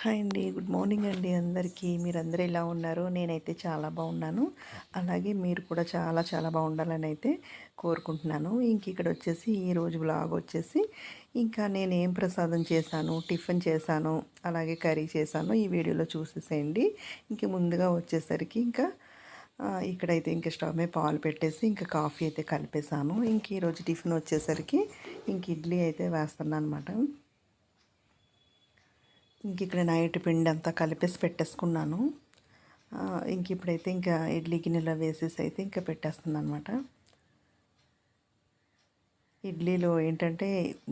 Hi అండి. Good morning అండి అందరికీ. మీరందరూ ఎలా ఉన్నారు? నేనైతే చాలా బాగున్నాను. అలాగే మీరు కూడా చాలా చాలా బాగుండాలని అయితే కోరుకుంటున్నాను. ఇంక ఇక్కడ వచ్చేసి ఈరోజు బ్లాగ్ వచ్చేసి ఇంకా నేను ఏం ప్రసాదం చేశాను టిఫిన్ చేశాను అలాగే కర్రీ చేశాను ఈ వీడియోలో చూసేసేయండి. ఇంక ముందుగా వచ్చేసరికి ఇంకా ఇక్కడైతే ఇంకా స్టవ్ మీద పాలు పెట్టేసి ఇంకా కాఫీ అయితే కలిపేశాను. ఇంక ఈరోజు టిఫిన్ వచ్చేసరికి ఇంక ఇడ్లీ అయితే వేస్తున్నాను అనమాట ఇంక ఇక్కడ నైట్ పిండి అంతా కలిపేసి పెట్టేసుకున్నాను. ఇంక ఇప్పుడైతే ఇంకా ఇడ్లీ గిన్నెలో వేసేసి అయితే ఇంకా పెట్టేస్తున్నాను అనమాట ఇడ్లీలో ఏంటంటే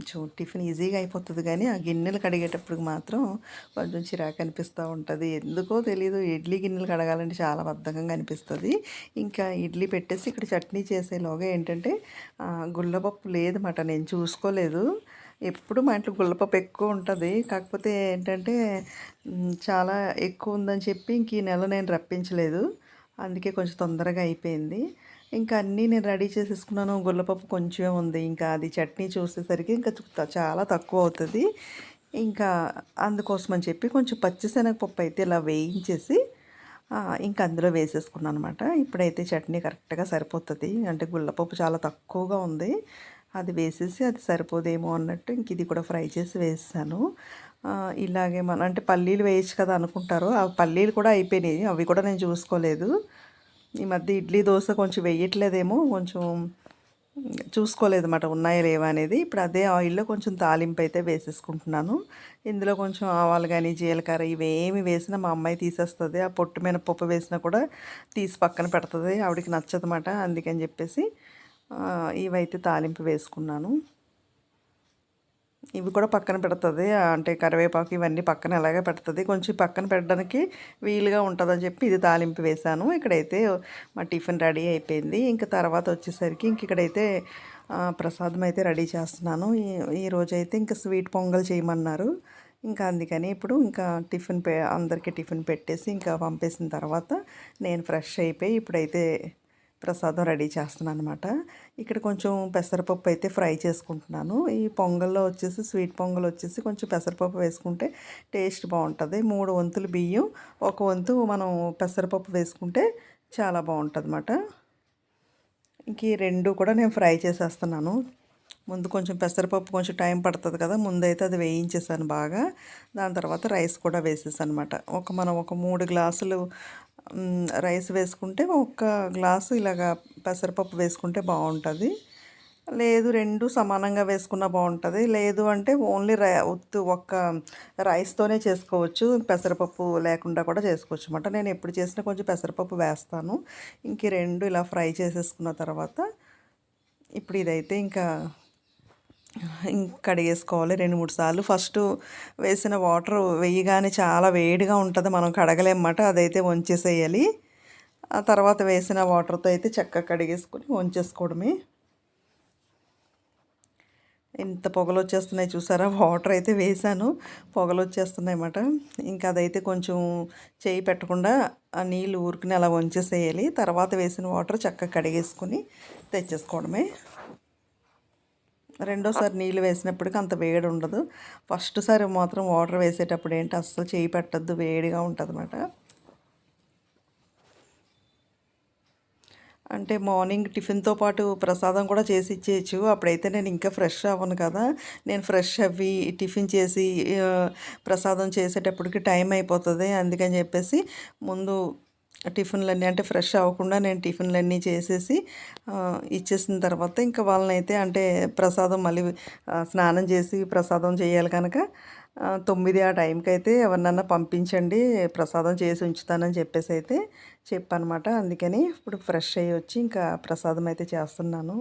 చూ టిఫిన్ ఈజీగా అయిపోతుంది కానీ ఆ గిన్నెలు కడిగేటప్పుడు మాత్రం కొంచెం చిరాకు అనిపిస్తూ ఉంటుంది. ఎందుకో తెలీదు ఇడ్లీ గిన్నెలు కడగాలంటే చాలా బద్ధకంగా అనిపిస్తుంది. ఇంకా ఇడ్లీ పెట్టేసి ఇక్కడ చట్నీ చేసేలోగా ఏంటంటే గుళ్ళపప్పు గుల్లపప్పు లేదన్నమాట నేను చూసుకోలేదు. ఎప్పుడు మా ఇంట్లో గుల్లపప్పు ఎక్కువ ఉంటుంది. కాకపోతే ఏంటంటే చాలా ఎక్కువ ఉందని చెప్పి ఇంక ఈ నెల నేను రప్పించలేదు. అందుకే కొంచెం తొందరగా అయిపోయింది. ఇంకా అన్నీ నేను రెడీ చేసేసుకున్నాను. గుల్లపప్పు కొంచెమే ఉంది. ఇంకా అది చట్నీ చూసేసరికి ఇంకా చాలా తక్కువ అవుతుంది. ఇంకా అందుకోసం అని చెప్పి కొంచెం పచ్చిశనగపప్పు అయితే ఇలా వేయించేసి ఇంకా అందులో వేసేసుకున్నాను అనమాట ఇప్పుడైతే చట్నీ కరెక్ట్గా సరిపోతుంది. అంటే గుల్లపప్పు చాలా తక్కువగా ఉంది. అది వేసేసి అది సరిపోదేమో అన్నట్టు ఇంక ఇది కూడా ఫ్రై చేసి వేసాను. ఇలాగే మన అంటే పల్లీలు వేయచ్చు కదా అనుకుంటారు. ఆ పల్లీలు కూడా అయిపోయినాయి. అవి కూడా నేను చూసుకోలేదు. ఈ మధ్య ఇడ్లీ దోశ కొంచెం వేయట్లేదేమో. కొంచెం చూసుకోలేదు అన్నమాట ఉన్నాయా లేవా అనేది. ఇప్పుడు అదే ఆయిల్లో కొంచెం తాలింపు అయితే వేసేసుకుంటున్నాను. ఇందులో కొంచెం ఆవాలు కానీ జీలకర్ర ఇవేమి వేసినా మా అమ్మాయి తీసేస్తుంది. ఆ పొట్టు మీద పప్పు వేసినా కూడా తీసి పక్కన పెడుతుంది. ఆవిడకి నచ్చదన్నమాట. అందుకని చెప్పేసి ఇవైతే తాలింపు వేసుకున్నాను. ఇవి కూడా పక్కన పెడుతుంది. అంటే కరివేపాకు ఇవన్నీ పక్కన ఎలాగే పెడుతుంది. కొంచెం పక్కన పెట్టడానికి వీలుగా ఉంటుందని చెప్పి ఇది తాలింపు వేశాను. ఇక్కడైతే మా టిఫిన్ రెడీ అయిపోయింది. ఇంకా తర్వాత వచ్చేసరికి ఇంక ఇక్కడైతే ప్రసాదం అయితే రెడీ చేస్తున్నాను. ఈ రోజైతే ఇంకా స్వీట్ పొంగల్ చేయమన్నారు. ఇంకా అందుకని ఇప్పుడు ఇంకా టిఫిన్ పే అందరికీ టిఫిన్ పెట్టేసి ఇంకా పంపేసిన తర్వాత నేను ఫ్రెష్ అయిపోయి ఇప్పుడైతే ప్రసాదం రెడీ చేస్తున్నాను అనమాట ఇక్కడ కొంచెం పెసరపప్పు అయితే ఫ్రై చేసుకుంటున్నాను. ఈ పొంగల్లో వచ్చేసి స్వీట్ పొంగల్ వచ్చేసి కొంచెం పెసరపప్పు వేసుకుంటే టేస్ట్ బాగుంటుంది. మూడు వంతులు బియ్యం ఒక వంతు మనం పెసరపప్పు వేసుకుంటే చాలా బాగుంటుంది అనమాట ఇంక ఈ రెండు కూడా నేను ఫ్రై చేసేస్తున్నాను. ముందు కొంచెం పెసరపప్పు కొంచెం టైం పడుతుంది కదా ముందైతే అది వేయించేసాను బాగా. దాని తర్వాత రైస్ కూడా వేసేసాను అనమాట ఒక మనం ఒక మూడు గ్లాసులు రైస్ వేసుకుంటే ఒక గ్లాసు ఇలాగా పెసరపప్పు వేసుకుంటే బాగుంటుంది. లేదు రెండు సమానంగా వేసుకున్నా బాగుంటుంది. లేదు అంటే ఓన్లీ రై ఉత్తు ఒక్క రైస్తోనే చేసుకోవచ్చు. పెసరపప్పు లేకుండా కూడా చేసుకోవచ్చు అనమాట నేను ఎప్పుడు చేసినా కొంచెం పెసరపప్పు వేస్తాను. ఇంక రెండు ఇలా ఫ్రై చేసేసుకున్న తర్వాత ఇప్పుడు ఇదైతే ఇంకా కడిగేసుకోవాలి రెండు మూడు సార్లు. ఫస్ట్ వేసిన వాటర్ వేయగానే చాలా వేడిగా ఉంటుంది మనం కడగలేమన్నమాట అదైతే వంచేసేయాలి. ఆ తర్వాత వేసిన వాటర్తో అయితే చక్కగా కడిగేసుకొని వంచేసుకోవడమే. ఇంత పొగలు వచ్చేస్తున్నాయి చూసారా? వాటర్ అయితే వేసాను పొగలు వచ్చేస్తున్నాయి అన్నమాట. ఇంకా అదైతే కొంచెం చేయి పెట్టకుండా ఆ నీళ్ళు ఊరుకుని అలా వంచేసేయాలి. తర్వాత వేసిన వాటర్ చక్కగా కడిగేసుకొని తెచ్చేసుకోవడమే. రెండోసారి నీళ్ళు వేసినప్పటికి అంత వేడి ఉండదు. ఫస్ట్ సారి మాత్రం వాటర్ వేసేటప్పుడు ఏంటి అస్సలు చేయి పెట్టద్దు వేడిగా ఉంటుంది అన్నమాట అంటే మార్నింగ్ టిఫిన్తో పాటు ప్రసాదం కూడా చేసి ఇచ్చేయచ్చు. అప్పుడైతే నేను ఇంకా ఫ్రెష్ అవ్వను కదా. నేను ఫ్రెష్ అవ్వి టిఫిన్ చేసి ప్రసాదం చేసేటప్పటికి టైం అయిపోతుంది. అందుకని చెప్పేసి ముందు టిఫిన్లన్నీ అంటే ఫ్రెష్ అవ్వకుండా నేను టిఫిన్లన్నీ చేసేసి ఇచ్చేసిన తర్వాత ఇంకా వాళ్ళనైతే అంటే ప్రసాదం మళ్ళీ స్నానం చేసి ప్రసాదం చేయాలి కనుక తొమ్మిది ఆ టైంకి అయితే ఎవరినన్నా పంపించండి ప్రసాదం చేసి ఉంచుతానని చెప్పేసి అయితే చెప్పనమాట. అందుకని ఇప్పుడు ఫ్రెష్ అయ్యి వచ్చి ఇంకా ప్రసాదం అయితే చేస్తున్నాను.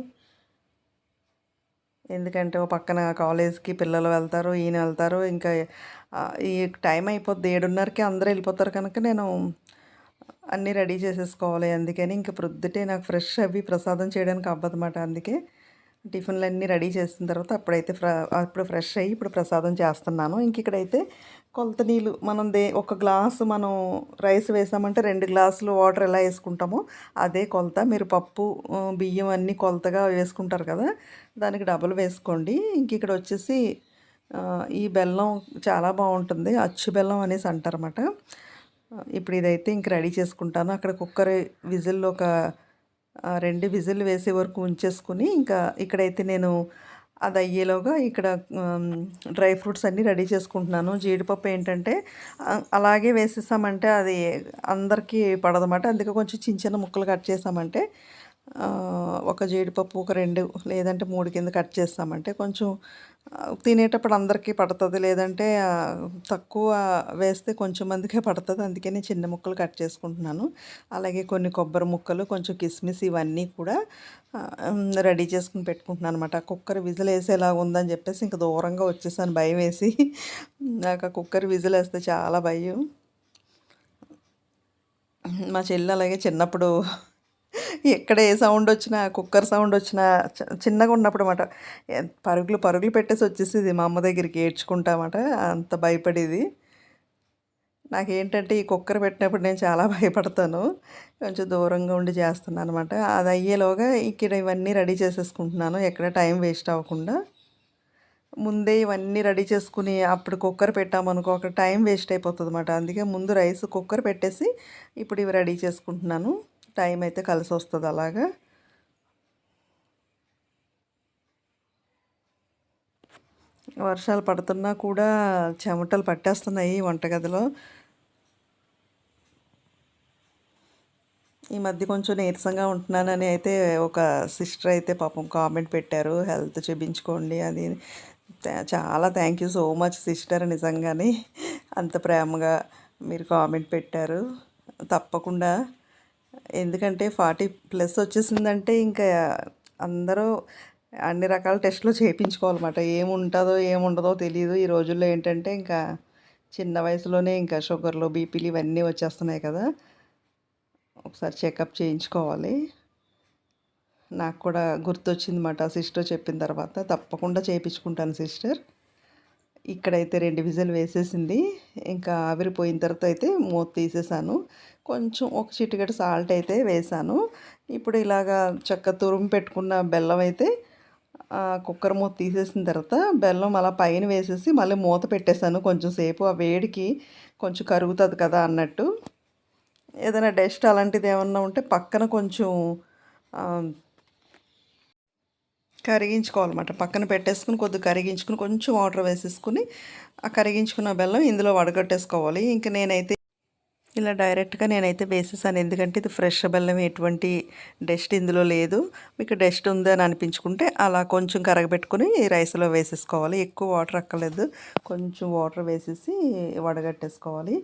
ఎందుకంటే ఓ పక్కన కాలేజ్కి పిల్లలు వెళ్తారు ఈయన వెళ్తారు ఇంకా ఈ టైం అయిపోద్ది ఏడున్నరకి అందరూ వెళ్ళిపోతారు కనుక నేను అన్నీ రెడీ చేసేసుకోవాలి. అందుకని ఇంకా ప్రొద్దుటే నాకు ఫ్రెష్ అవి ప్రసాదం చేయడానికి అవ్వదన్నమాట. అందుకే టిఫిన్లు అన్నీ రెడీ చేసిన తర్వాత అప్పుడైతే ఫ్ర అప్పుడు ఫ్రెష్ అయ్యి ఇప్పుడు ప్రసాదం చేస్తున్నాను. ఇంక ఇక్కడైతే కొలత నీళ్ళు మనం దే ఒక గ్లాసు మనం రైస్ వేసామంటే రెండు గ్లాసులు వాటర్ ఎలా వేసుకుంటామో అదే కొలత. మీరు పప్పు బియ్యం అన్నీ కొలతగా వేసుకుంటారు కదా దానికి డబల్ వేసుకోండి. ఇంక ఇక్కడ వచ్చేసి ఈ బెల్లం చాలా బాగుంటుంది. అచ్చు బెల్లం అనేసి అంటారన్నమాట. ఇప్పుడు ఇదైతే ఇంక రెడీ చేసుకుంటాను. అక్కడ కుక్కర్ విజిల్ ఒక రెండు విజిల్ వేసే వరకు ఉంచేసుకుని ఇంకా ఇక్కడైతే నేను అది అయ్యేలోగా ఇక్కడ డ్రై ఫ్రూట్స్ అన్నీ రెడీ చేసుకుంటున్నాను. జీడిపప్పు ఏంటంటే అలాగే వేసేసామంటే అది అందరికీ పడదన్నమాట. అందుకే కొంచెం చిన్న చిన్న ముక్కలు కట్ చేసామంటే ఒక జీడిపప్పు ఒక రెండు లేదంటే మూడు కింద కట్ చేస్తామంటే కొంచెం తినేటప్పుడు అందరికీ పడుతుంది. లేదంటే తక్కువ వేస్తే కొంచెం మందికే పడుతుంది. అందుకని చిన్న ముక్కలు కట్ చేసుకుంటున్నాను. అలాగే కొన్ని కొబ్బరి ముక్కలు కొంచెం కిస్మిస్ ఇవన్నీ కూడా రెడీ చేసుకుని పెట్టుకుంటున్నాను అనమాట కుక్కర్ విజిల్ వేసేలాగా ఉందని చెప్పేసి ఇంకా దూరంగా వచ్చేసాను. భయం వేసి నాకు కుక్కర్ విజిల్ వేస్తే చాలా భయం. మా చెల్లి అలాగే చిన్నప్పుడు ఎక్కడ ఏ సౌండ్ వచ్చినా కుక్కర్ సౌండ్ వచ్చినా చి- చిన్నగా ఉన్నప్పుడు అనమాట పరుగులు పరుగులు పెట్టేసి వచ్చేసేది మా అమ్మ దగ్గరికి ఏడ్చుకుంటామట. అంత భయపడేది. నాకేంటంటే ఈ కుక్కర్ పెట్టినప్పుడు నేను చాలా భయపడతాను. కొంచెం దూరంగా ఉండి చేస్తున్నాను అనమాట అది అయ్యేలోగా ఇక్కడ ఇవన్నీ రెడీ చేసేసుకుంటున్నాను. ఎక్కడ టైం వేస్ట్ అవ్వకుండా. ముందే ఇవన్నీ రెడీ చేసుకుని అప్పుడు కుక్కర్ పెట్టామనుకో ఒక టైం వేస్ట్ అయిపోతుంది అన్నమాట అందుకే ముందు రైస్ కుక్కర్ పెట్టేసి ఇప్పుడు ఇవి రెడీ చేసుకుంటున్నాను. టైం అయితే కలిసి వస్తుంది అలాగా. వర్షాలు పడుతున్నా కూడా చెమటలు పట్టేస్తున్నాయి వంటగదిలో. ఈ మధ్య కొంచెం నీరసంగా ఉంటున్నానని అయితే ఒక సిస్టర్ అయితే పాపం కామెంట్ పెట్టారు. హెల్త్ చూపించుకోండి అది చాలా thank you so much sister నిజంగానే. అంత ప్రేమగా మీరు కామెంట్ పెట్టారు. తప్పకుండా ఎందుకంటే ఫార్టీ ప్లస్ వచ్చేసిందంటే ఇంకా అందరూ అన్ని రకాల టెస్ట్లు చేయించుకోవాలన్నమాట. ఏముంటుందో ఏముండదో తెలియదు ఈ రోజుల్లో ఏంటంటే ఇంకా చిన్న వయసులోనే ఇంకా షుగర్లు బీపీలు ఇవన్నీ వచ్చేస్తున్నాయి కదా. ఒకసారి చెకప్ చేయించుకోవాలి. నాకు కూడా గుర్తొచ్చింది మాట సిస్టర్ చెప్పిన తర్వాత. తప్పకుండా చేయించుకుంటాను సిస్టర్. ఇక్కడైతే రెండు విజల్ వేసేసింది. ఇంకా ఆవిరిపోయిన తర్వాత అయితే మూత తీసేసాను. కొంచెం ఒక చిటికెడు సాల్ట్ అయితే వేసాను. ఇప్పుడు ఇలాగా చక్క తురుము పెట్టుకున్న బెల్లం అయితే కుక్కర్ మూత తీసేసిన తర్వాత బెల్లం అలా పైన వేసేసి మళ్ళీ మూత పెట్టేశాను కొంచెం సేపు. ఆ వేడికి కొంచెం కరుగుతుంది కదా అన్నట్టు. ఏదైనా డస్ట్ అలాంటిది ఏమన్నా ఉంటే పక్కన కొంచెం కరిగించుకోవాలన్నమాట. పక్కన పెట్టేసుకుని కొద్దిగా కరిగించుకుని కొంచెం వాటర్ వేసేసుకుని ఆ కరిగించుకున్న బెల్లం ఇందులో వడగట్టేసుకోవాలి. ఇంక నేనైతే ఇలా డైరెక్ట్గా నేనైతే వేసేసాను. ఎందుకంటే ఇది ఫ్రెష్ బెల్లం ఎటువంటి డస్ట్ ఇందులో లేదు. మీకు డస్ట్ ఉంది అని అనిపించుకుంటే అలా కొంచెం కరగబెట్టుకుని రైస్లో వేసేసుకోవాలి. ఎక్కువ వాటర్ అక్కర్లేదు. కొంచెం వాటర్ వేసేసి వడగట్టేసుకోవాలి.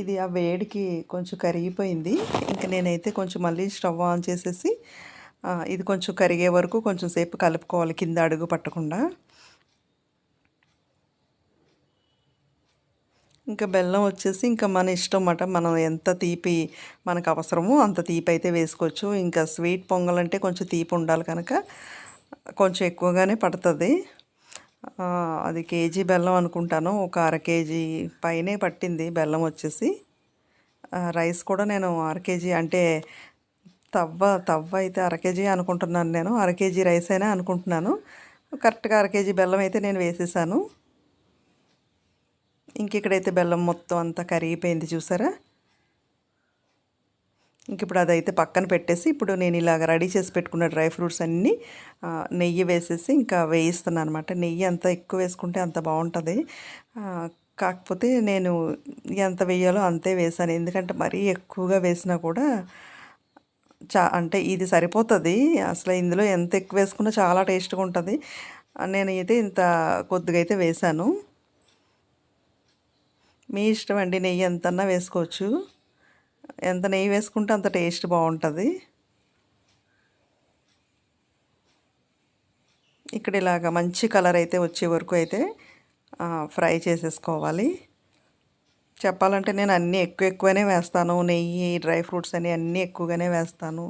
ఇది ఆ వేడికి కొంచెం కరిగిపోయింది. ఇంకా నేనైతే కొంచెం మళ్ళీ స్టవ్ ఆన్ చేసేసి ఇది కొంచెం కరిగే వరకు కొంచెం సేపు కలుపుకోవాలి కింద అడుగు పట్టకుండా. ఇంకా బెల్లం వచ్చేసి ఇంకా మన ఇష్టం అన్నమాట మనం ఎంత తీపి మనకు అవసరమో అంత తీపి అయితే వేసుకోవచ్చు. ఇంకా స్వీట్ పొంగల్ అంటే కొంచెం తీపి ఉండాలి కనుక కొంచెం ఎక్కువగానే పడుతుంది. అది కేజీ బెల్లం అనుకుంటాను. ఒక అర కేజీ పైనే పట్టింది బెల్లం వచ్చేసి. రైస్ కూడా నేను అర కేజీ అంటే తవ్వ తవ్వ అయితే అర కేజీ అనుకుంటున్నాను నేను. అర కేజీ రైస్ అయినా అనుకుంటున్నాను. కరెక్ట్గా అర కేజీ బెల్లం అయితే నేను వేసేసాను. ఇంక ఇక్కడైతే బెల్లం మొత్తం అంతా కరిగిపోయింది చూసారా? ఇంక ఇప్పుడు అదైతే పక్కన పెట్టేసి ఇప్పుడు నేను ఇలాగ రెడీ చేసి పెట్టుకున్న డ్రై ఫ్రూట్స్ అన్నీ నెయ్యి వేసేసి ఇంకా వేయిస్తున్నాను అనమాట నెయ్యి అంత ఎక్కువ వేసుకుంటే అంత బాగుంటుంది. కాకపోతే నేను ఎంత వేయాలో అంతే వేసాను. ఎందుకంటే మరీ ఎక్కువగా వేసినా కూడా చా అంటే ఇది సరిపోతుంది. అసలు ఇందులో ఎంత ఎక్కువ వేసుకున్నా చాలా టేస్ట్గా ఉంటుంది నేనైతే ఇంత కొద్దిగా అయితే వేసాను. మీ ఇష్టం అండి నెయ్యి ఎంతన్నా వేసుకోవచ్చు. ఎంత నెయ్యి వేసుకుంటే అంత టేస్ట్ బాగుంటుంది ఇక్కడ ఇలాగ మంచి కలర్ అయితే వచ్చే వరకు అయితే ఫ్రై చేసేసుకోవాలి. చెప్పాలంటే నేను అన్నీ ఎక్కువ ఎక్కువనే వేస్తాను. నెయ్యి డ్రై ఫ్రూట్స్ అని అన్నీ ఎక్కువగానే వేస్తాను.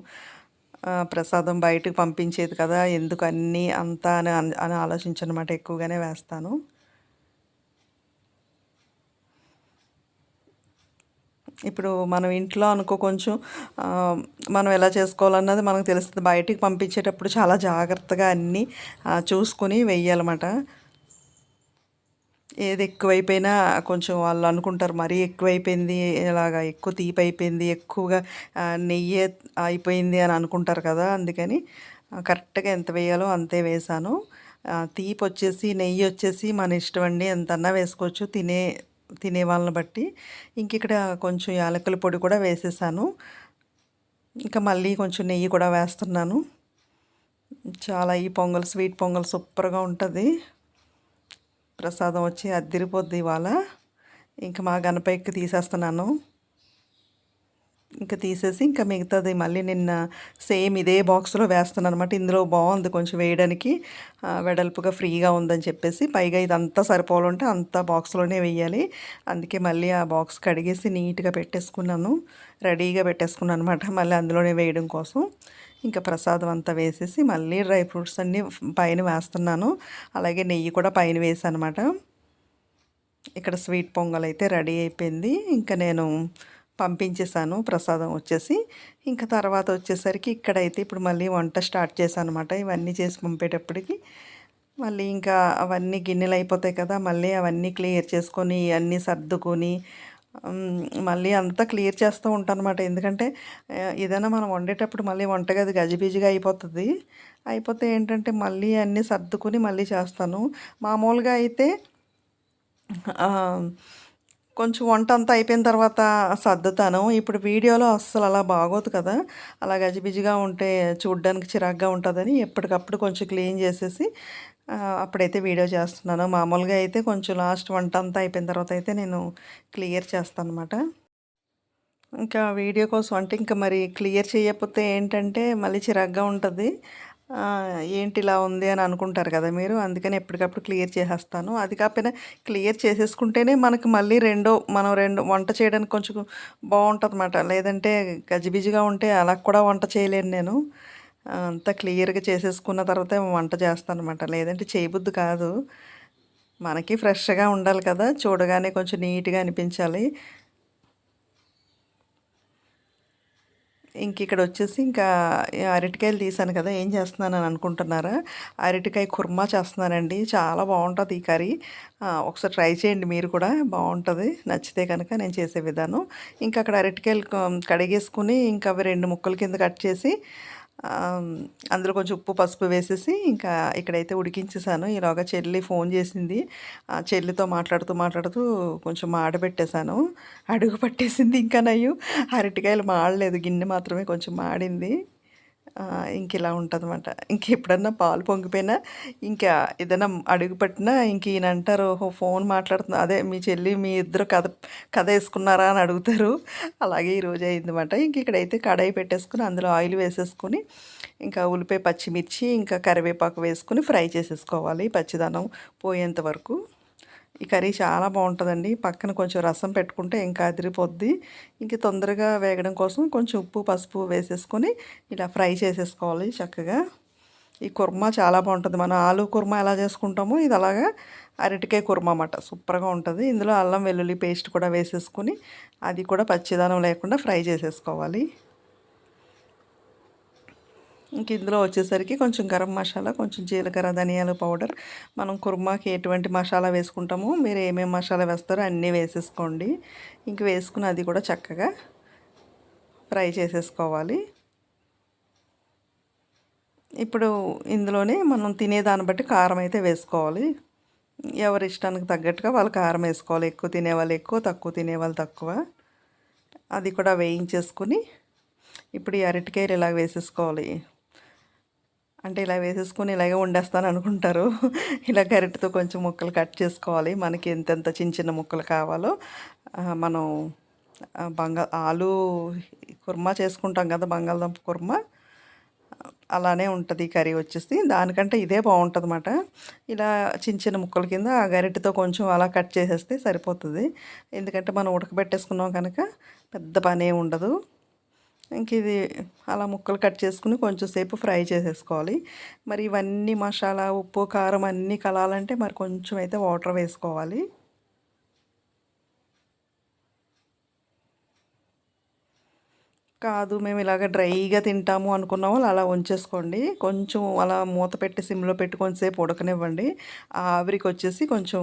ప్రసాదం బయటకు పంపించేది కదా ఎందుకు అన్నీ అంతా అని అని ఆలోచించనమాట ఎక్కువగానే వేస్తాను. ఇప్పుడు మనం ఇంట్లో అనుకో కొంచెం మనం ఎలా చేసుకోవాలన్నది మనకు తెలుస్తుంది. బయటికి పంపించేటప్పుడు చాలా జాగ్రత్తగా అన్నీ చూసుకుని చూసుకొని వెయ్యాలన్నమాట. ఏది ఎక్కువైపోయినా కొంచెం వాళ్ళు అనుకుంటారు మరీ ఎక్కువైపోయింది ఇలాగా ఎక్కువ తీపి అయిపోయింది ఎక్కువగా నెయ్యి అయిపోయింది అని అనుకుంటారు కదా అందుకని కరెక్ట్గా ఎంత వేయాలో అంతే వేసాను. తీపి వచ్చేసి నెయ్యి వచ్చేసి మన ఇష్టం అండి ఎంతన్నా వేసుకోవచ్చు తినే తినే వాళ్ళని బట్టి. ఇంక ఇక్కడ కొంచెం యాలకుల పొడి కూడా వేసేసాను. ఇంకా మళ్ళీ కొంచెం నెయ్యి కూడా వేస్తున్నాను. చాలా ఈ పొంగల్ స్వీట్ పొంగల్ సూపర్గా ఉంటుంది. ప్రసాదం వచ్చి అద్దిరిపోద్ది ఇవాళ. ఇంకా మా గణపైకి తీసేస్తున్నాను. ఇంకా తీసేసి ఇంకా మిగతాది మళ్ళీ నిన్న సేమ్ ఇదే బాక్స్లో వేస్తున్నాను అనమాట ఇందులో బాగుంది కొంచెం వేయడానికి. వెడల్పుగా ఫ్రీగా ఉందని చెప్పేసి పైగా ఇదంతా సరిపోవాలంటే అంతా బాక్స్లోనే వేయాలి. అందుకే మళ్ళీ ఆ బాక్స్ కడిగేసి నీట్గా పెట్టేసుకున్నాను. రెడీగా పెట్టేసుకున్నాను అనమాట మళ్ళీ అందులోనే వేయడం కోసం. ఇంకా ప్రసాదం అంతా వేసేసి మళ్ళీ డ్రై ఫ్రూట్స్ అన్నీ పైన వేస్తున్నాను. అలాగే నెయ్యి కూడా పైన వేసాను అనమాట ఇక్కడ స్వీట్ పొంగల్ అయితే రెడీ అయిపోయింది. ఇంకా నేను పంపించేశాను ప్రసాదం వచ్చేసి. ఇంకా తర్వాత వచ్చేసరికి ఇక్కడైతే ఇప్పుడు మళ్ళీ వంట స్టార్ట్ చేశాను అనమాట ఇవన్నీ చేసి పంపేటప్పటికి మళ్ళీ ఇంకా అవన్నీ గిన్నెలు అయిపోతాయి కదా మళ్ళీ అవన్నీ క్లియర్ చేసుకొని అన్నీ సర్దుకొని మళ్ళీ అంతా క్లియర్ చేస్తూ ఉంటాను అనమాట ఎందుకంటే ఏదైనా మనం వండేటప్పుడు మళ్ళీ వంటగది గజిబిజిగా అయిపోతుంది. అయిపోతే ఏంటంటే మళ్ళీ అన్నీ సర్దుకొని మళ్ళీ చేస్తాను. మామూలుగా అయితే కొంచెం వంట అంతా అయిపోయిన తర్వాత సర్దుతాను. ఇప్పుడు వీడియోలో అస్సలు అలా బాగోదు కదా. అలా గజిబిజిగా ఉంటే చూడ్డానికి చిరాగ్గా ఉంటుందని ఎప్పటికప్పుడు కొంచెం క్లీన్ చేసేసి అప్పుడైతే వీడియో చేస్తున్నాను. మామూలుగా అయితే కొంచెం లాస్ట్ వంట అంతా అయిపోయిన తర్వాత అయితే నేను క్లియర్ చేస్తాను అనమాట ఇంకా వీడియో కోసం అంటే ఇంకా మరి క్లియర్ చేయకపోతే ఏంటంటే మళ్ళీ చిరాగ్గా ఉంటుంది. ఏంటి ఇలా ఉంది అని అనుకుంటారు కదా మీరు అందుకని ఎప్పటికప్పుడు క్లియర్ చేసేస్తాను. అది కాకపోయినా క్లియర్ చేసేసుకుంటేనే మనకి మళ్ళీ రెండో మనం రెండు వంట చేయడానికి కొంచెం బాగుంటుంది అనమాట లేదంటే గజిబిజిగా ఉంటే అలా కూడా వంట చేయలేను నేను. అంతా క్లియర్గా చేసేసుకున్న తర్వాతే వంట చేస్తాను అనమాట లేదంటే చేయబుద్ధి కాదు. మనకి ఫ్రెష్గా ఉండాలి కదా చూడగానే కొంచెం నీట్గా అనిపించాలి. ఇంక ఇక్కడ వచ్చేసి ఇంకా అరటికాయలు తీసాను కదా ఏం చేస్తున్నాను అని అనుకుంటున్నారా? అరటికాయ కుర్మా చేస్తున్నానండి. చాలా బాగుంటుంది ఈ కర్రీ. ఒకసారి ట్రై చేయండి మీరు కూడా. బాగుంటుంది. నచ్చితే కనుక నేను చేసే విధానం. ఇంకా అక్కడ అరటికాయలు కడిగేసుకుని ఇంకా అవి రెండు ముక్కల కింద కట్ చేసి అందులో కొంచెం ఉప్పు పసుపు వేసేసి ఇంకా ఇక్కడైతే ఉడికించేసాను. ఈలోగా చెల్లి ఫోన్ చేసింది. ఆ చెల్లితో మాట్లాడుతూ మాట్లాడుతూ కొంచెం మాడబెట్టేశాను అడుగు పట్టేసింది ఇంకా నయ్యు. అరటికాయలు మాడలేదు. గిన్నె మాత్రమే కొంచెం మాడింది. ఇంక ఇలా ఉంటుంది అనమాట ఇంక ఎప్పుడన్నా పాలు పొంగిపోయినా ఇంకా ఏదైనా అడుగు పట్టినా ఇంక ఈయన అంటారు "ఓహో, ఫోన్ మాట్లాడుతున్నా అదే మీ చెల్లి మీ ఇద్దరు కథ కథ వేసుకున్నారా అని అడుగుతారు. అలాగే ఈరోజు అయిందన్నమాట. ఇంక ఇక్కడైతే కడాయి పెట్టేసుకుని అందులో ఆయిల్ వేసేసుకుని ఇంకా ఉల్లిపాయ పచ్చిమిర్చి ఇంకా కరివేపాకు వేసుకుని ఫ్రై చేసేసుకోవాలి పచ్చిదనం పోయేంత వరకు. ఈ కర్రీ చాలా బాగుంటుందండి. పక్కన కొంచెం రసం పెట్టుకుంటే ఇంకా అదిరిపోద్ది. ఇంక తొందరగా వేగడం కోసం కొంచెం ఉప్పు పసుపు వేసేసుకొని ఇలా ఫ్రై చేసేసుకోవాలి చక్కగా. ఈ కుర్మా చాలా బాగుంటుంది. మనం ఆలు కుర్మా ఎలా చేసుకుంటామో ఇది అలాగా అరటికాయ కుర్మా అన్నమాట. సూపర్గా ఉంటుంది. ఇందులో అల్లం వెల్లుల్లి పేస్ట్ కూడా వేసేసుకుని అది కూడా పచ్చిదానం లేకుండా ఫ్రై చేసేసుకోవాలి. ఇంక ఇందులో వచ్చేసరికి కొంచెం గరం మసాలా కొంచెం జీలకర్ర ధనియాల పౌడర్. మనం కుర్మాకి ఎటువంటి మసాలా వేసుకుంటామో మీరు ఏమేమి మసాలా వేస్తారో అన్నీ వేసేసుకోండి. ఇంక వేసుకుని అది కూడా చక్కగా ఫ్రై చేసేసుకోవాలి. ఇప్పుడు ఇందులోనే మనం తినేదాన్ని బట్టి కారం అయితే వేసుకోవాలి. ఎవరి ఇష్టానికి తగ్గట్టుగా వాళ్ళు కారం వేసుకోవాలి. ఎక్కువ తినేవాళ్ళు ఎక్కువ తక్కువ తినేవాళ్ళు తక్కువ. అది కూడా వేయించేసుకుని ఇప్పుడు ఈ అరటికాయలు ఇలా వేసేసుకోవాలి. అంటే ఇలా వేసేసుకొని ఇలాగే వండేస్తాను అనుకుంటారు. ఇలా గరిటెతో కొంచెం ముక్కలు కట్ చేసుకోవాలి. మనకి ఎంతెంత చిన్న చిన్న ముక్కలు కావాలో మనం బంగా ఆలు కుర్మా చేసుకుంటాం కదా బంగాళదుంప కుర్మా. అలానే ఉంటుంది కర్రీ వచ్చేసి. దానికంటే ఇదే బాగుంటుంది అన్నమాట ఇలా చిన్న చిన్న ముక్కల కింద ఆ గరిటతో కొంచెం అలా కట్ చేసేస్తే సరిపోతుంది. ఎందుకంటే మనం ఉడకబెట్టేసుకున్నాం కనుక పెద్ద పని ఉండదు. ఇంక ఇది అలా ముక్కలు కట్ చేసుకుని కొంచెం సేపు ఫ్రై చేసేసుకోవాలి. మరి ఇవన్నీ మసాలా ఉప్పు కారం అన్నీ కలాలంటే మరి కొంచెం అయితే వాటర్ వేసుకోవాలి. కాదు మేము ఇలాగ డ్రైగా తింటాము అనుకున్న వాళ్ళు అలా ఉంచేసుకోండి. కొంచెం అలా మూత పెట్టి సిమ్లో పెట్టి కొంచెంసేపు ఉడకనివ్వండి. ఆ ఆవిరికి వచ్చేసి కొంచెం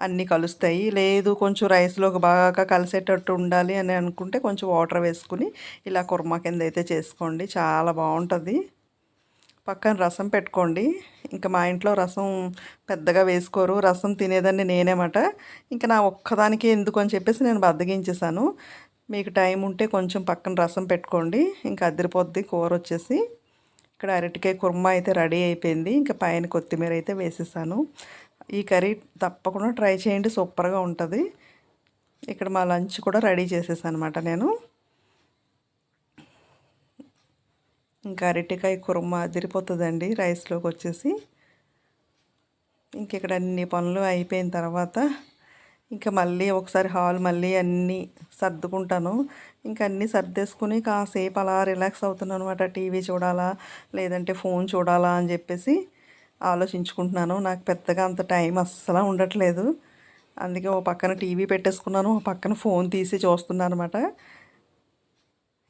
అన్నీ కలుస్తాయి. లేదు కొంచెం రైస్లోకి బాగా కలిసేటట్టు ఉండాలి అని అనుకుంటే కొంచెం వాటర్ వేసుకుని ఇలా కుర్మా కింద అయితే చేసుకోండి. చాలా బాగుంటుంది. పక్కన రసం పెట్టుకోండి. ఇంకా మా ఇంట్లో రసం పెద్దగా వేసుకోరు. రసం తినేదాన్ని నేనేమాట. ఇంకా నా ఒక్కదానికి ఎందుకు అని చెప్పేసి నేను బద్దగించేసాను మీకు టైం ఉంటే కొంచెం పక్కన రసం పెట్టుకోండి. ఇంకా అద్దరిపోద్ది కూర వచ్చేసి. ఇక్కడ అరటికాయ కుర్మా అయితే రెడీ అయిపోయింది. ఇంకా పైన కొత్తిమీర అయితే వేసేసాను. ఈ కర్రీ తప్పకుండా ట్రై చేయండి సూపర్గా ఉంటుంది. ఇక్కడ మా లంచ్ కూడా రెడీ చేసేసాను అనమాట నేను. ఇంకా అరటికాయ కుర్మా అదిరిపోతుందండి రైస్లోకి వచ్చేసి. ఇంక ఇక్కడ అన్ని పనులు అయిపోయిన తర్వాత ఇంకా మళ్ళీ ఒకసారి హాల్ మళ్ళీ అన్నీ సర్దుకుంటాను. ఇంకా అన్నీ సర్దేసుకుని కాసేపు అలా రిలాక్స్ అవుతున్నాను అనమాట టీవీ చూడాలా లేదంటే ఫోన్ చూడాలా అని చెప్పేసి ఆలోచించుకుంటున్నాను. నాకు పెద్దగా అంత టైం అస్సలు ఉండట్లేదు. అందుకే ఓ పక్కన టీవీ పెట్టేసుకున్నాను ఓ పక్కన ఫోన్ తీసి చూస్తున్నాను అనమాట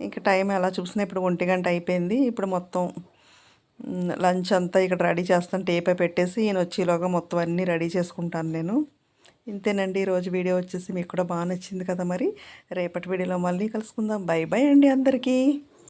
ఇంకా టైం ఎలా చూసినా ఇప్పుడు ఒంటి గంట అయిపోయింది. ఇప్పుడు మొత్తం లంచ్ అంతా ఇక్కడ రెడీ చేస్తాను. టేపే పెట్టేసి ఈయన వచ్చేలోగా మొత్తం అన్నీ రెడీ చేసుకుంటాను నేను. ఇంతేనండి. ఈరోజు వీడియో వచ్చేసి మీకు కూడా బాగా నచ్చింది కదా మరి. రేపటి వీడియోలో మళ్ళీ కలుసుకుందాం. బై బై అండి అందరికీ.